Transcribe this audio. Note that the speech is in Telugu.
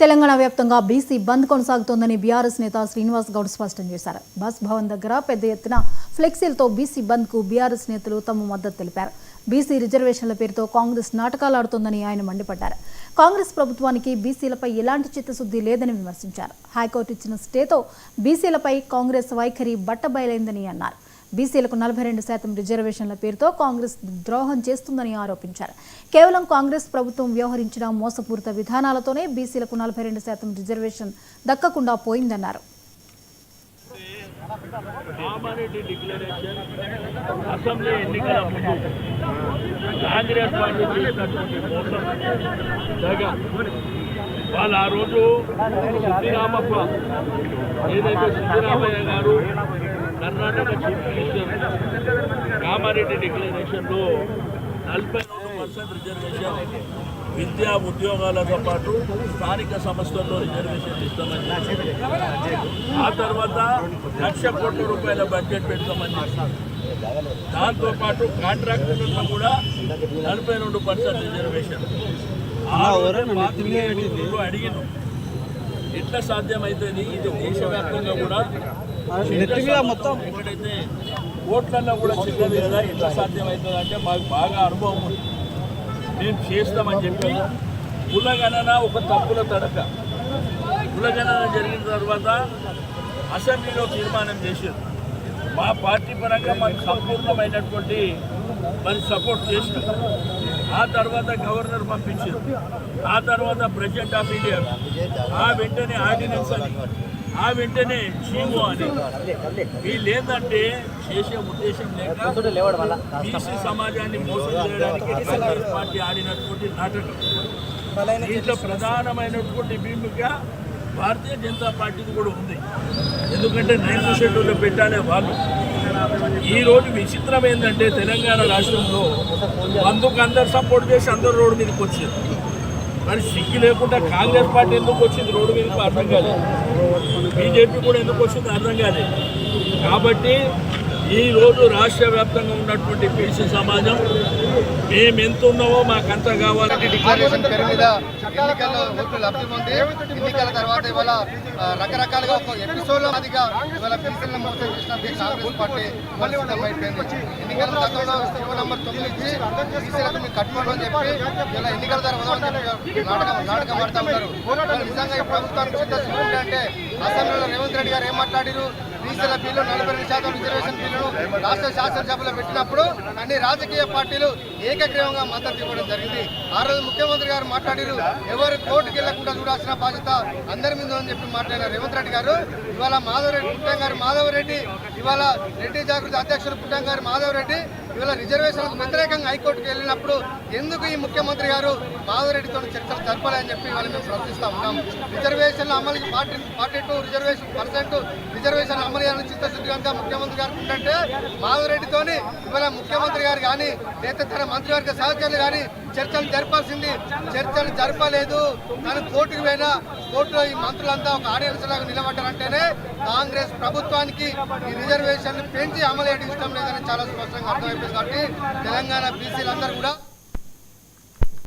తెలంగాణ వ్యాప్తంగా బీసీ బంద్ కొనసాగుతోందని బీఆర్ఎస్ నేత శ్రీనివాస్ గౌడ్ స్పష్టం చేశారు. బస్ భవన్ దగ్గర పెద్ద ఎత్తున ఫ్లెక్సీలతో బీసీ బంద్కు బీఆర్ఎస్ నేతలు తమ మద్దతు తెలిపారు. బీసీ రిజర్వేషన్ల పేరుతో కాంగ్రెస్ నాటకాలాడుతోందని ఆయన మండిపడ్డారు. కాంగ్రెస్ ప్రభుత్వానికి బీసీలపై ఎలాంటి చిత్తశుద్ధి లేదని విమర్శించారు. హైకోర్టు ఇచ్చిన స్టేతో బీసీలపై కాంగ్రెస్ వైఖరి బట్టబయలైందని అన్నారు. బీసీలకు నలభై రెండు శాతం రిజర్వేషన్ల పేరుతో కాంగ్రెస్ ద్రోహం చేస్తుందని ఆరోపించారు. కేవలం కాంగ్రెస్ ప్రభుత్వం వ్యవహరించిన మోసపూరిత విధానాలతోనే బీసీలకు నలభై రెండు శాతం రిజర్వేషన్ దక్కకుండా పోయిందన్నారు. కామారెడ్డి డిక్లరేషన్ అసెంబ్లీ ఎన్నికల ముందు కాంగ్రెస్ పార్టీ చేసినటువంటి మోసం దగా వాళ్ళు ఆ రోజు సిద్ధిరామప్ప ఏదైతే సిద్ధిరామయ్య గారు కర్ణాటక చీఫ్ మినిస్టర్ కామారెడ్డి డిక్లరేషన్లో నలభై రెండు పర్సెంట్ రిజర్వేషన్ విద్యా ఉద్యోగాలతో పాటు స్థానిక సంస్థల్లో రిజర్వేషన్ ఇస్తామని ఆ తర్వాత లక్ష కోట్ల రూపాయల బడ్జెట్ పెడతామని దాంతో పాటు కాంట్రాక్టులలో కూడా నలభై రెండు పర్సెంట్ రిజర్వేషన్. అడిగిన. ఎట్లా సాధ్యమవుతుంది ఇది దేశవ్యాప్తంగా కూడా మొత్తం ఎక్కడైతే ఓట్లలో కూడా చిన్నది కదా ఎట్లా సాధ్యమవుతుంది అంటే మాకు బాగా అనుభవం ఉంది. మేము చేస్తామని చెప్పి కులగణన ఒక తప్పుల తడక. కులగణన జరిగిన తర్వాత అసెంబ్లీలో తీర్మానం చేశారు. మా పార్టీ పరంగా మాకు సంపూర్ణమైనటువంటి మరి సపోర్ట్ చేసిన ఆ తర్వాత గవర్నర్ పంపించారు. ఆ తర్వాత ప్రెసిడెంట్ ఆఫ్ ఇండియా. ఆ వెంటనే ఆర్డినెన్స్ అని ఆ వెంటనే చీమో అని. వీళ్ళు ఏంటంటే చేసే ఉద్దేశం లేక బీసీ సమాజాన్ని మోసం చేయడానికి కాంగ్రెస్ పార్టీ ఆడినటువంటి నాటకం. దీంట్లో ప్రధానమైనటువంటి భూమిక భారతీయ జనతా పార్టీది కూడా ఉంది. ఎందుకంటే నైన్త్ షెడ్యూల్లో పెట్టాలే వాళ్ళు. ఈ రోజు విచిత్రం ఏంటంటే తెలంగాణ రాష్ట్రంలో అందుకు అందరు సపోర్ట్ చేసి అందరు రోడ్డు మీదకి వచ్చారు. మరి సిగ్గు లేకుండా కాంగ్రెస్ పార్టీ ఎందుకు వచ్చింది? రోడ్డు మీదకు అర్థం కాలేదు. బీజేపీ కూడా ఎందుకు వచ్చింది అర్థం కాలేదు. కాబట్టి ఈ రోజు రాష్ట్ర వ్యాప్తంగా ఉన్నటువంటి బీసీ సమాజం మేము ఎంత ఉన్నామో మాకంత కావాలంటే డిక్లరేషన్ లబ్ధి ఎన్నికల తర్వాత ఇవాళ రకరకాలుగా ఒక ఎపిసోడ్ ఇవాళ బీసీలను మోసం కాంగ్రెస్ పార్టీ అయిపోయింది. ఎన్నికల గతంలో నంబర్ తొమ్మిది ఇచ్చి బీసీలకు చెప్పి ఇలా ఎన్నికల తర్వాత నాటకం నాటకం ఆడుతూ ఉన్నారు. నిజంగా ఈ ప్రభుత్వానికి అంటే అసెంబ్లీలో రేవంత్ రెడ్డి గారు ఏం మాట్లాడారు? బీసీల బిల్లు నలభై రెండు శాతం రిజర్వేషన్ బిల్లును రాష్ట్ర శాసనసభలో పెట్టినప్పుడు అన్ని రాజకీయ పార్టీలు ఏకగ్రీవంగా మద్దతు ఇవ్వడం జరిగింది. ఆ రోజు ముఖ్యమంత్రి గారు మాట్లాడారు ఎవరు కోర్టుకు వెళ్ళకుండా చూడాల్సిన బాధ్యత అందరి మీద అని చెప్పి మాట్లాడారు రేవంత్ రెడ్డి గారు ఇవాళ మాధవరెడ్డి పుట్టం గారు మాధవరెడ్డి ఇవాళ రెడ్డి జాగృతి అధ్యక్షుడు పుట్టం గారు మాధవరెడ్డి ఇవాళ రిజర్వేషన్లకు వ్యతిరేకంగా హైకోర్టుకు వెళ్ళినప్పుడు ఎందుకు ఈ ముఖ్యమంత్రి గారు మాధవరెడ్డితో చర్చలు జరపాలని చెప్పి ఇవాళ మేము ప్రశ్నిస్తా ఉన్నాము. రిజర్వేషన్ల అమలుకి forty forty two reservation percent reservation అమలు చేయాలని చిత్తశుద్ధి అంతా ముఖ్యమంత్రి గారు ఉంటే మాధవరెడ్డితోని ఇవాళ ముఖ్యమంత్రి గారు కానీ లేకపోతే తన మంత్రివర్గ సహచరులు కానీ చర్చలు జరపాల్సింది. చర్చలు జరపలేదు. కానీ కోర్టుకు పోయినా కోర్టులో ఈ మంత్రులంతా ఒక ఆడియన్స్ లాగా నిలబడ్డారంటేనే కాంగ్రెస్ ప్రభుత్వానికి ఈ రిజర్వేషన్ పెంచి అమలు చేయడం ఇష్టం లేదని చాలా స్పష్టంగా అర్థమైపోయింది. కాబట్టి తెలంగాణ బీసీలందరూ కూడా